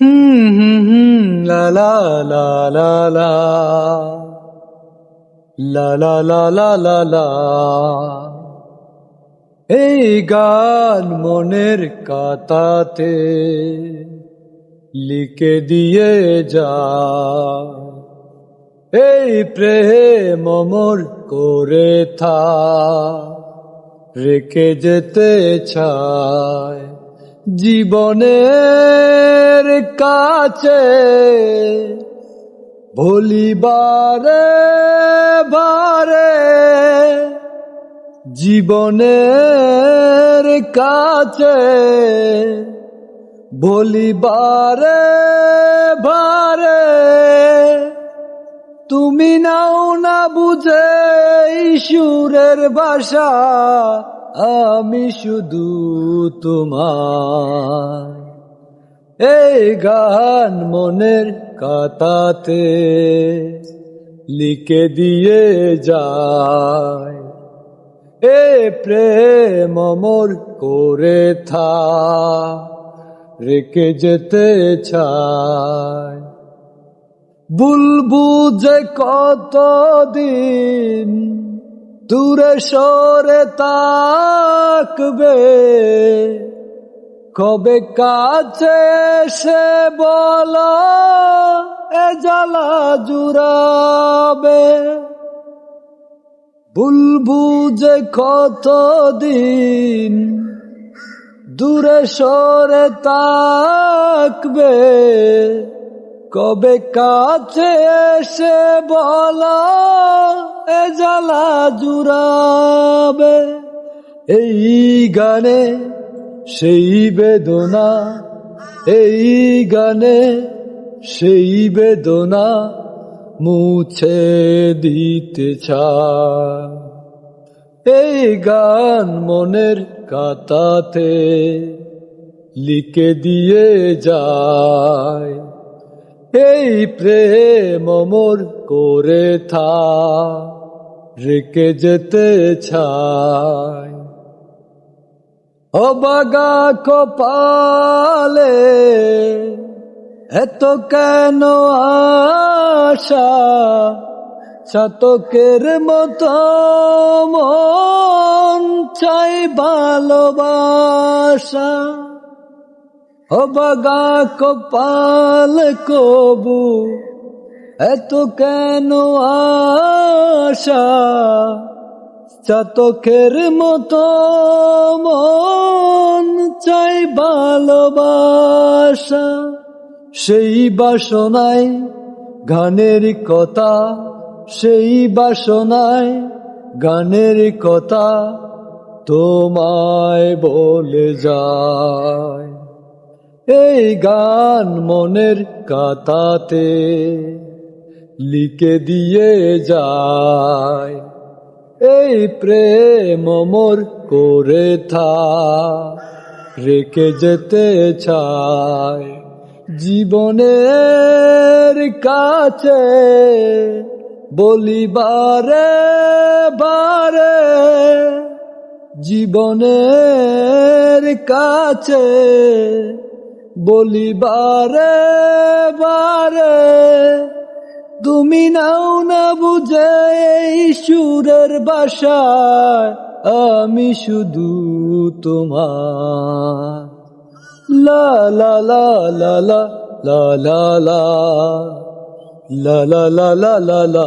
হুম হুম হুম লা লা লা লা লা লা লা লা এই গান মনের কাতাতে লিখে দিয়ে যা। এই প্রেম অমর করে থা। রেখে যেতে চায়। জীবনের কাছে ভুলিবারে বারে জীবনের কাছে বলিবারে বারে তুমি নাও না বুঝে সুরের ভাষা আমি শুধু তোমার এই গান মনের কাতাতে লিখে দিয়ে যায়। এ প্রেম অমর করে থা রেখে যেতে চায়। বুলবু যে কতদিন দূরে সরে তাকবে। কবে কাছে সে বল, এ জ্বালা জুড়াবে। বুলবু যে কতদিন দূরে সরে তাকবে। কবে কাছে এসে বলা এ জ্বালা জুড়াবে? এই গানে সেই বেদনা, এই গানে সেই বেদনা মুছে দিতে এই গান মনের কাতাতে লিখে দিয়ে যায়। এই প্রেম অমর করে থা, রেখে যেতে চায় অবাগা কপালে, এত কেন আশা? শতকের মতো মন চাই ভালোবাসা। অবাগা কপাল কবু এত কেন আশা চাতকের মতো মন চাই ভালোবাসা সেই বাসনায় গানের কথা সেই বাসনায় গানের কথা তোমায় বলে যায় এই গান মনের কাতাতে লিখে দিয়ে যায়। এই প্রেম মোর করে থা রেখে যেতে চায়। জীবনের কাছে বলিবারে বারে, জীবনের কাছে বলিবারে বারে তুমি নাও না বুঝে সুরের বাসায় আমি শুধু তোমার লা লা লা লা লা লা লা লা লা লা